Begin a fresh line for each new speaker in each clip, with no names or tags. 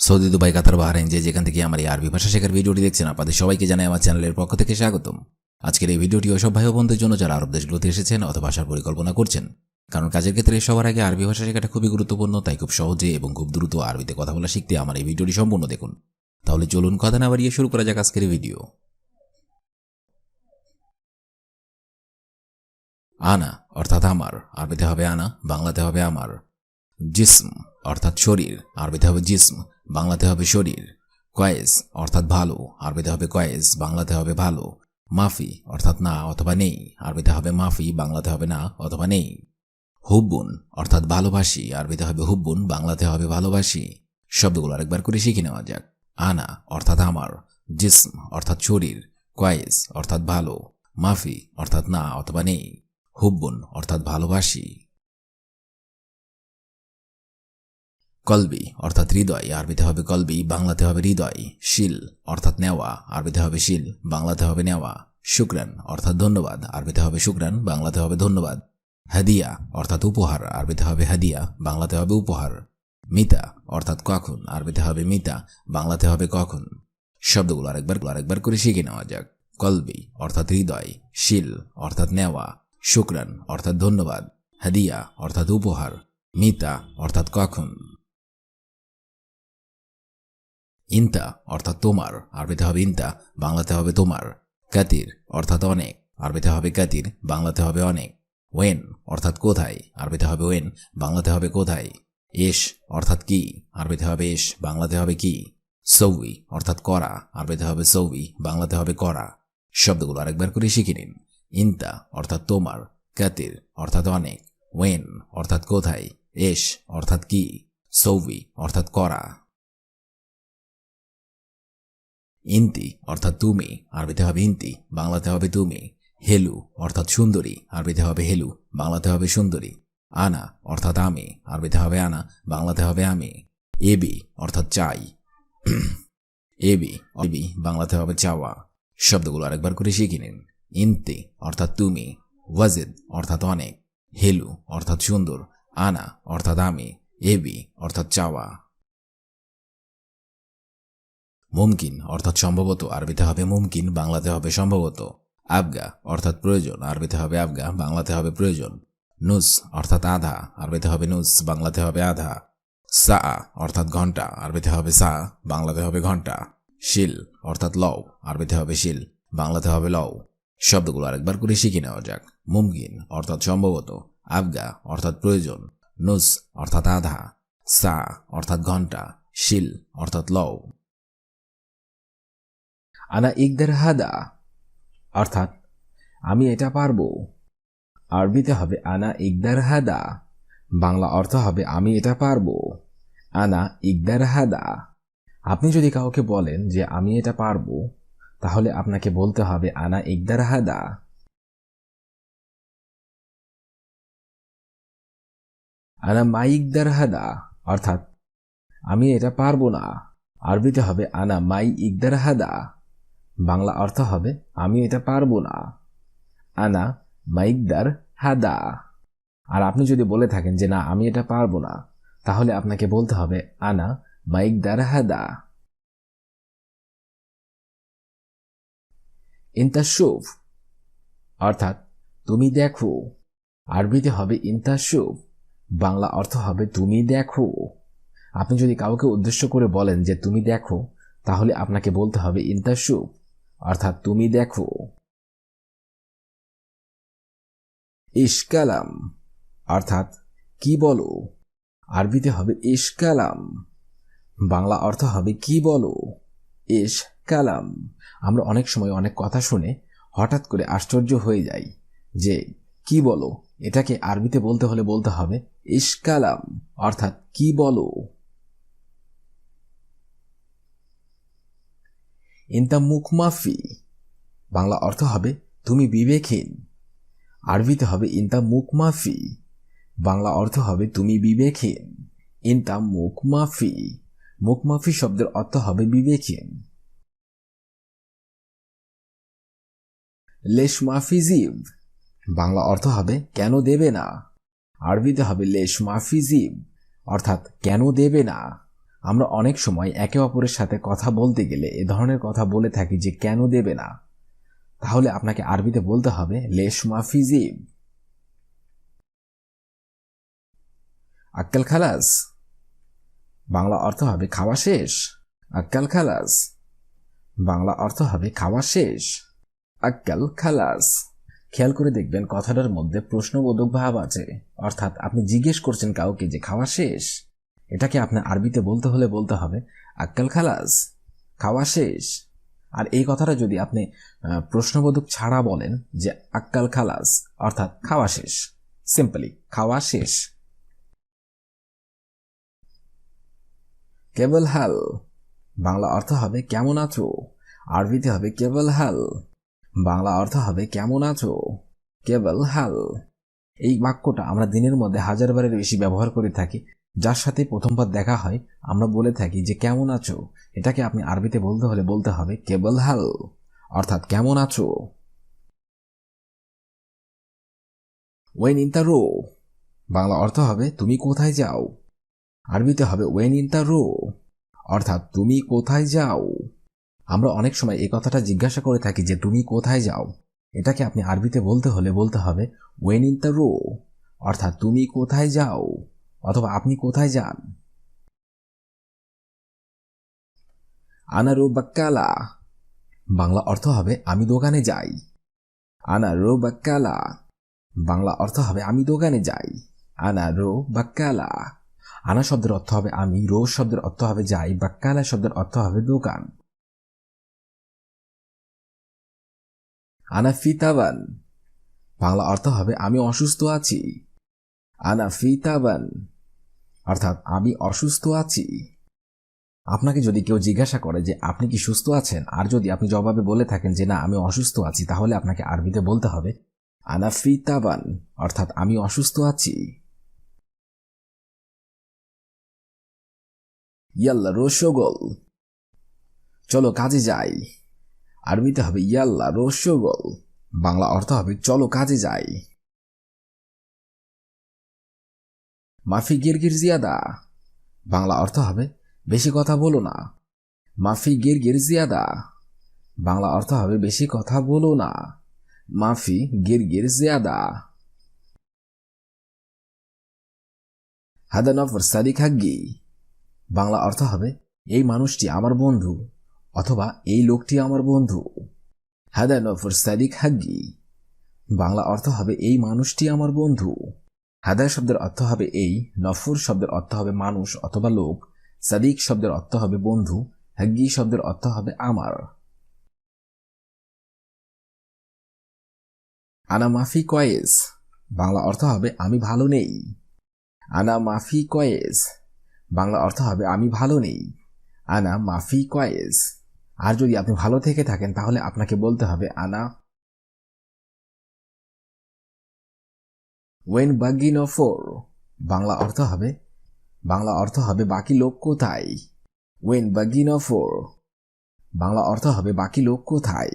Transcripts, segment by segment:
Saudi, Dubai, কাতার, বাহারাইন, যে যেখান থেকে আমার এই আরবি ভাষা শেখার ভিডিওটি দেখছেন, আপনাদের সবাইকে জানাই আমার চ্যানেলের পক্ষ থেকে স্বাগতম। আজকের এই ভিডিওটি ওসব ভাই বোনদের জন্য যারা আরব দেশগুলোতে এসেছেন অথবা আসার পরিকল্পনা করছেন, কারণ কাজের ক্ষেত্রে সবার আগে আরবি ভাষা শেখাটা খুবই গুরুত্বপূর্ণ, তাই খুব সহজে এবং খুব দ্রুত আরবিতে কথা বলা শিখতে আমার এই ভিডিওটি সম্পূর্ণ দেখুন। তাহলে চলুন কথা না বাড়িয়ে শুরু করা যাক আজকের ভিডিও। আনা অর্থাৎ আমার, আরবিতে হবে আনা, বাংলাতে হবে আমার। জিসম অর্থাৎ শরীর, আরবিতে হবে জিসম। বাংলাতে হবে শরীর, কয়েস অর্থাৎ ভালো, আরবিতে হবে কয়েস, বাংলাতে হবে ভালো, মাফি অর্থাৎ না অথবা নেই, আরবিতে হবে মাফি, বাংলাতে হবে না অথবা নেই। হুব্বুন অর্থাৎ ভালোবাসি, আরবিতে হবে হুব্বুন, বাংলাতে হবে ভালোবাসি। শব্দগুলো আরেকবার করে শিখে নেওয়া যাক। আনা অর্থাৎ আমার, জিসম অর্থাৎ শরীর, কয়েস অর্থাৎ ভালো, মাফি অর্থাৎ না অথবা নেই। হুব্বুন অর্থাৎ ভালোবাসি। কলবি, অর্থাৎ হৃদয়, আরবিতে হবে কলবি, বাংলাতে হবে হৃদয়, শিল, অর্থাৎ নেওয়া, আরবিতে হবে শিল, বাংলাতে হবে নেওয়া, শুক্রান, অর্থাৎ ধন্যবাদ, আরবিতে হবে শুক্রান, বাংলাতে হবে ধন্যবাদ, হাদিয়া, অর্থাৎ উপহার, আরবিতে হবে হাদিয়া, বাংলাতে হবে উপহার, মিতা, অর্থাৎ কখন, আরবিতে হবে মিতা, বাংলাতে হবে কখন, শব্দগুলো আরেকবার আরেকবার করে শিখে নেওয়া যাক, কলবি, অর্থাৎ হৃদয়, শিল, অর্থাৎ নেওয়া, শুক্রান, অর্থাৎ ধন্যবাদ, হাদিয়া, অর্থাৎ উপহার, মিতা, অর্থাৎ কখন। ইন্তা অর্থাৎ তোমার আরবিতে হবে ইন্তা, বাংলাতে হবে তোমার। কাতির অর্থাৎ অনেক আরবিতে হবে কাতির, বাংলাতে হবে অনেক। ওয়েন অর্থাৎ কোথায় আরবিতে হবে ওয়েন, বাংলাতে হবে কোথায়। এস অর্থাৎ কি আরবিতে হবে এস বাংলাতে হবে কি। সৌই অর্থাৎ করা আরবিতে হবে সৌই, বাংলাতে হবে করা। শব্দগুলো আরেকবার করে শিখে নিন। ইন্তা অর্থাৎ তোমার, কাতির অর্থাৎ অনেক। ওয়েন অর্থাৎ কোথায় এস অর্থাৎ কি। সৌই অর্থাৎ করা। ইন্তি অর্থাৎ তুমি, আরবিতে হবে ইন্তি, বাংলাতে হবে তুমি। হেলু অর্থাৎ সুন্দরী, আরবিতে হবে হেলু, বাংলাতে হবে সুন্দরী। আনা অর্থাৎ আমি, আরবিতে হবে আনা, বাংলাতে হবে আমি। এবি অর্থাৎ চাই। এবি এবি, বাংলাতে হবে চাওয়া। শব্দগুলো আরেকবার করে শিখে নিন। ইন্তি অর্থাৎ তুমি, ওয়াজিদ অর্থাৎ অনেক। হেলু অর্থাৎ সুন্দর, আনা অর্থাৎ আমি। এবি অর্থাৎ চাওয়া। মুমকিন, অর্থাৎ সম্ভবত আরবিতে হবে মুমকিন, বাংলাতে হবে সম্ভবত আবগা, অর্থাৎ প্রয়োজন, আরবিতে হবে আবগা, বাংলাতে হবে প্রয়োজন। নুস, অর্থাৎ আধা, আরবিতে হবে নুস, বাংলাতে হবে আধা। সা, অর্থাৎ ঘণ্টা, আরবিতে হবে সা, বাংলাতে হবে ঘণ্টা। শিল, অর্থাৎ লও, আরবিতে হবে শিল, বাংলাতে হবে লও। শব্দগুলো আরেকবার করে শিখে নেওয়া যাক। মুমকিন, অর্থাৎ সম্ভবত আবগা, অর্থাৎ প্রয়োজন। নুস, অর্থাৎ আধা। সা, অর্থাৎ ঘণ্টা। শিল, অর্থাৎ লও।
আনা ইকদের হাদা। অর্থাৎ, আমি এটা পারব। আরবিতে হবে আনা ইকদার হাদা। বাংলা অর্থ হবে, আমি এটা পারব। আনা ইকদার হাদা। আপনি যদি কাউকে বলেন যে, আমি এটা পারব, তাহলে আপনাকে বলতে হবে, আনা ইকদার হাদা। আনা মাইকদার হাদা, অর্থাৎ, আমি এটা পারব না। আরবিতে হবে, আনা মাই ইকদার হাদা। বাংলা অর্থ হবে, আমি এটা পারব না। আনা মাইকদার হাদা। আর আপনি যদি বলে থাকেন যে, না, আমি এটা পারব না, তাহলে আপনাকে বলতে হবে, আনা মাইকদার হাদা। ইন্তাসুফ অর্থাৎ তুমি দেখো। আরবিতে হবে ইন্তাসুফ বাংলা অর্থ হবে, তুমি দেখো। আপনি যদি কাউকে উদ্দেশ্য করে বলেন যে, তুমি দেখো, তাহলে আপনাকে বলতে হবে ইন্তাসুফ অর্থাৎ তুমি দেখো। ইশকালাম, অর্থাৎ কি বলো? আরবিতে হবে ইশকালাম। বাংলা অর্থ হবে কি বলো? ইশ কালাম আমরা অনেক সময় অনেক কথা শুনে হঠাৎ করে আশ্চর্য হয়ে যাই যে কি বলো? এটাকে আরবিতে বলতে হলে বলতে হবে ইশকালাম, অর্থাৎ কি বলো? ইনতা মুখমাফি বাংলা অর্থ হবে, তুমি বিবেকহীন। আরবিতে হবে ইনতা মুখমাফি বাংলা অর্থ হবে, তুমি বিবেকহীন। ইনতা মুখমাফি মুখমাফি শব্দের অর্থ হবে, বিবেকহীন। লেশ মাফিজিভ বাংলা অর্থ হবে, কেন দেবে না। আরবিতে হবে, লেশ মাফিজিভ অর্থাৎ, কেন দেবে না। আমরা অনেক সময় একে অপরের সাথে কথা বলতে গেলে এ ধরনের কথা বলে থাকি যে কেন দেবে না। তাহলে আপনাকে আরবিতে বলতে হবে, লেশ মাফিজিব। আক্কাল খালাস। বাংলা অর্থ হবে, খাওয়া শেষ। আক্কাল খালাস। বাংলা অর্থ হবে, খাওয়া শেষ। আক্কাল খালাস। খেয়াল করে দেখবেন কথাটার মধ্যে প্রশ্নবোধক ভাব আছে। অর্থাৎ আপনি জিজ্ঞেস করছেন কাউকে যে, খাওয়া শেষ? এটাকে আপনার আরবিতে বলতে হলে বলতে হবে, আক্কাল খালাস, খাওয়া শেষ। আর এই কথাটা যদি আপনি প্রশ্নবোধক ছাড়া বলেন যে আক্কাল খালাস, অর্থাৎ খাওয়া শেষ, সিম্পলি, খাওয়া শেষ। কেবল হাল, বাংলা অর্থ হবে কেমন আছো, আরবিতে হবে কেবল হাল, বাংলা অর্থ হবে কেমন আছো, কেবল হাল। এই বাক্যটা আমরা দিনের মধ্যে হাজারবারের বেশি ব্যবহার করে থাকি। যার সাথে প্রথমবার দেখা হয়, আমরা বলে থাকি যে, কেমন আছো? এটাকে আপনি আরবিতে বলতে হলে বলতে হবে, কেবল হাল। অর্থাৎ, কেমন আছো? When in row. বাংলা অর্থ হবে, তুমি কোথায় যাও? আরবিতে হবে, ওয়েন ইন রো। অর্থাৎ, তুমি কোথায় যাও? আমরা অনেক সময় এই কথাটা জিজ্ঞাসা করে থাকি যে, তুমি কোথায় যাও? এটাকে আপনি আরবিতে বলতে হলে বলতে হবে, ওয়েন ইন রো। অর্থাৎ, তুমি কোথায় যাও? অথবা আপনি কোথায় যান? আনারো বাক্কালা বাংলা অর্থ হবে, আমি দোকানে যাই। আনারো বাক্কালা বাংলা অর্থ হবে, আমি দোকানে যাই। আনারো বাক্কালা আনা শব্দের অর্থ হবে, আমি। রো শব্দের অর্থ হবে, যাই। বাক্কালা শব্দের অর্থ হবে, দোকান। আনা ফিতাবান বাংলা অর্থ হবে, আমি অসুস্থ আছি। আনা ফিতাবান অর্থাৎ আমি অসুস্থ আছি। আপনাকে যদি কেউ জিজ্ঞাসা করে যে আপনি কি সুস্থ আছেন, আর যদি আপনি জবাবে বলে থাকেন যে না, আমি অসুস্থ আছি, তাহলে আপনাকে আরবিতে বলতে হবে আনা ফিতাবান অর্থাৎ আমি অসুস্থ আছি। ইয়াল্লা, রসগোল। চলো কাজে যাই। আরবিতে হবে ইয়াল্লা, রসগোল। বাংলা অর্থ হবে, চলো কাজে যাই। মাফি গিরগির জিয়াদা। বাংলা অর্থ হবে, বেশি কথা বলো না। মাফি গিরগির জিয়াদা। বাংলা অর্থ হবে, বেশি কথা বলো না। মাফি গিরগির জিয়াদা। হাদা নফর সাদিক হাগ্গি। বাংলা অর্থ হবে, এই মানুষটি আমার বন্ধু, অথবা এই লোকটি আমার বন্ধু। হাদা নফর সাদিক হাগ্গি। বাংলা অর্থ হবে, এই মানুষটি আমার বন্ধু। হাদা শব্দের অর্থ হবে এই, নফর শব্দের অর্থ হবে মানুষ অথবা লোক, সাদিক শব্দের অর্থ হবে বন্ধু, হাগ্গি শব্দের অর্থ হবে আমার। আনা মাফি কয়েস, বাংলা অর্থ হবে আমি ভালো নেই। আনা মাফি কয়েস, বাংলা অর্থ হবে আমি ভালো নেই। আনা মাফি কয়েস, আর যদি আপনি ভালো থেকে থাকেন তাহলে আপনাকে বলতে হবে আনা ওয়েন বাগি নফর বাংলা অর্থ হবে, বাংলা অর্থ হবে বাকি লোক কোথায়? ওয়েন বাগি নফর বাংলা অর্থ হবে বাকি লোক কোথায়?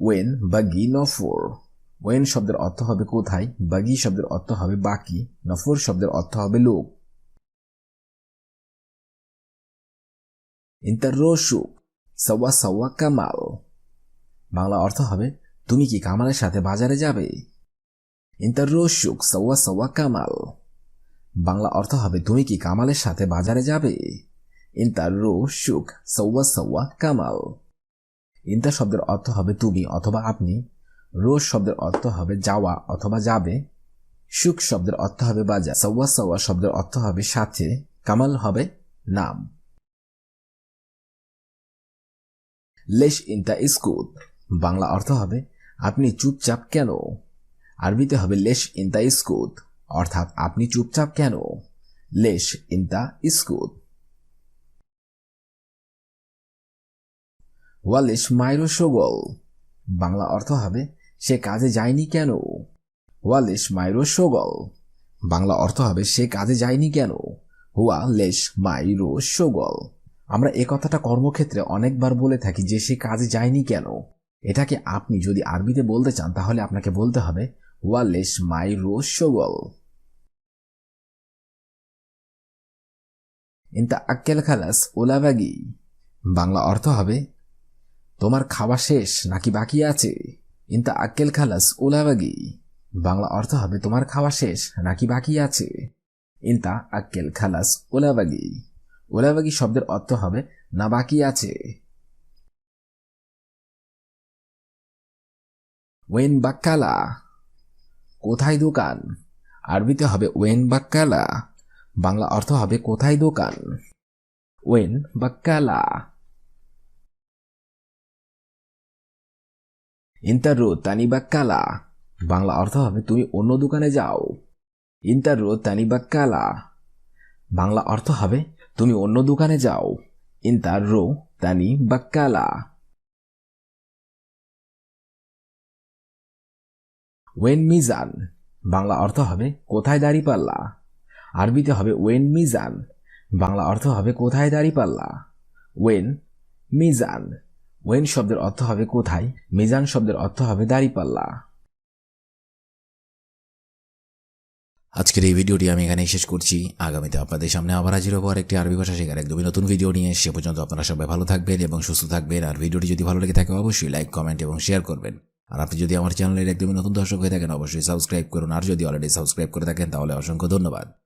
ওয়েন বাগি নফর ওয়েন শব্দের অর্থ হবে কোথায়? বাগি শব্দের অর্থ হবে বাকি নফর শব্দের অর্থ হবে লোক। ইন্টারোশুক সওয়া সওয়া কামাল বাংলা অর্থ হবে, তুমি কি কামালের সাথে বাজারে যাবে? ইন্টারোশুক সওয়া সওয়া কামাল বাংলা অর্থ হবে, তুমি কি কামালের সাথে বাজারে যাবে? ইন্টারোশুক সওয়া সওয়া কামাল ইন্টা শব্দের অর্থ হবে, তুমি অথবা আপনি। রোজ শব্দের অর্থ হবে, যাওয়া অথবা যাবে। সুখ শব্দের অর্থ হবে, বাজার। সওয়া সওয়া শব্দের অর্থ হবে, সাথে। কামাল হবে, নাম। লেশ ইন্তা স্কুদ বাংলা অর্থ হবে, আপনি চুপচাপ কেন? আরবিতে হবে লেশ ইন্তা স্কুদ অর্থাৎ আপনি চুপচাপ কেন? লেশ ইন্তা স্কুদ ওয়ালিশ মাইরো সগল বাংলা অর্থ হবে, সে কাজে যায়নি কেন? ওয়ালিশ মাইরো সগল বাংলা অর্থ হবে, সে কাজে যায়নি কেন? হুয়া লেশ মাইরো সগল আমরা এ কথাটা কর্মক্ষেত্রে অনেকবার বলে থাকি যে সে কাজে যায়নি কেন? এটাকে আপনি যদি আরবিতে বলতে চান, তাহলে আপনাকে বলতে হবে ওয়ালেশ মাই রোসগল ইনতা আক্কেল খালাস ওলাবাগি বাংলা অর্থ হবে তোমার খাওয়া শেষ নাকি বাকি আছে ইনতা আক্কেল খালাস ওলাবাগি বাংলা অর্থ হবে তোমার খাওয়া শেষ নাকি বাকি আছে ইনতা আক্কেল খালাস ওলাবাগি ওলাবাগি শব্দের অর্থ হবে না বাকি আছে ওয়েন বাক্কালা কোথায় দোকান? আরবিতে হবে ওয়েন বাক্কালা বাংলা অর্থ হবে কোথায় দোকান? ওয়েন বা বাক্কালা ইন্টারো তানি বাক্কালা বাংলা অর্থ হবে তুমি অন্য দোকানে যাও। ইন্টারো তানি বাক্কালা বাংলা অর্থ হবে তুমি অন্য দোকানে যাও। ইন্টারো তানি বাক্কালা ওয়েন মিজান বাংলা অর্থ হবে কোথায় দাঁড়িপাল্লা। আরবিতে হবে ওয়েন মিজান বাংলা অর্থ হবে কোথায় দাঁড়িপাল্লা। ওয়েন মিজান ওয়েন শব্দের অর্থ হবে কোথায় মিজান শব্দের অর্থ হবে দাঁড়িপাল্লা।
আজকের এই ভিডিওটি আমি এখানেই শেষ করছি। আগামীতে আপনাদের সামনে আবার হাজির হব একটি আরবি ভাষা শেখার একদমই নতুন ভিডিও নিয়ে। সে পর্যন্ত আপনারা সবাই ভালো থাকবেন এবং সুস্থ থাকবেন। আর ভিডিওটি যদি ভালো লেগে থাকে, অবশ্যই লাইক কমেন্ট এবং শেয়ার করবেন। আর আপনি যদি আমার চ্যানেলের একদমই নতুন দর্শক হয়ে থাকেন, অবশ্যই সাবস্ক্রাইব করুন। আর যদি অলরেডি সাবস্ক্রাইব করে থাকেন, তাহলে অসংখ্য ধন্যবাদ।